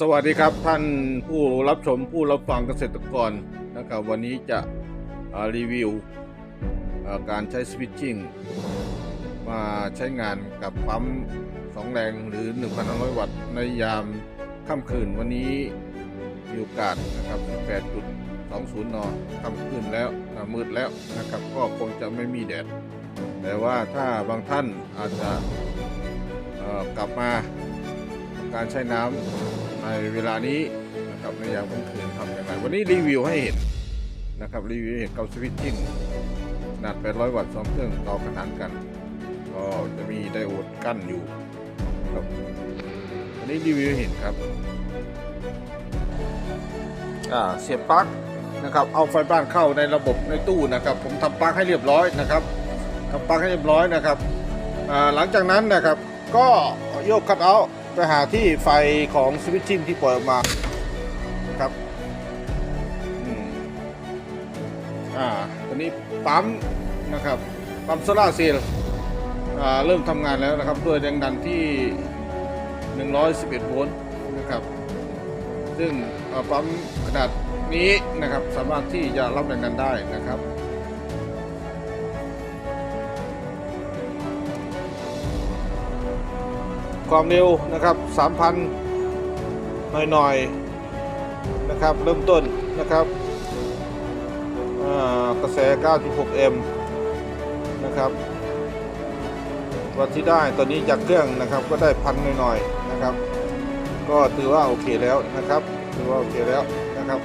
สวัสดีครับท่านผู้รับชมผู้รับฟังเกษตรกรนะครับวันนี้จะรีวิวการใช้สวิตชิ่งมาใช้งานกับปั๊มสองแรงหรือ 1,500 วัตต์ในยามค่ำคืนวันนี้มีโอกาสนะครับ 18.20 น ค่ำคืนแล้วมืดแล้วนะครับก็คงจะไม่มีแดด แต่ว่าถ้าบางท่านอาจจะกลับมาการใช้น้ำ ในเวลานี้นะครับในยามค่ำคืนทำอย่างไรวันนี้รีวิวให้เห็นนะครับรีวิวเห็นเกับสวิตชิ่งขนาด800วัตต์สองเครื่องต่อกระทานกัน ก็จะมีไดโอดกั้นอยู่ครับวันนี้รีวิวให้เห็นครับเสียบปลั๊กนะครับ เอาไฟบ้านเข้าในระบบในตู้นะครับ ผมทำปลั๊กให้เรียบร้อยนะครับทำปลั๊กให้เรียบร้อยนะครับหลังจากนั้นนะครับ ก็โยกคัดเอา ไปหาที่ไฟของสวิตชิ่งที่ปล่อยออกมาครับอ่าตอนนี้ปั๊มนะครับปั๊มโซล่าเซลล์อ่าเริ่มทำงานแล้วนะครับด้วยแรงดันที่ 111 โวลต์นะครับ ซึ่งปั๊มขนาดนี้นะครับสามารถที่จะรับแรงดันได้นะครับ ความเร็วนะครับ3,000 หน่อยๆนะครับ เริ่มต้นนะครับอ่ากระแส 9.6 m นะครับ วัดที่ได้ตอนนี้จากเครื่องนะครับก็ได้พันหน่อยๆนะครับ ก็ถือว่าโอเคแล้วนะครับ ถือว่าโอเคแล้วนะครับ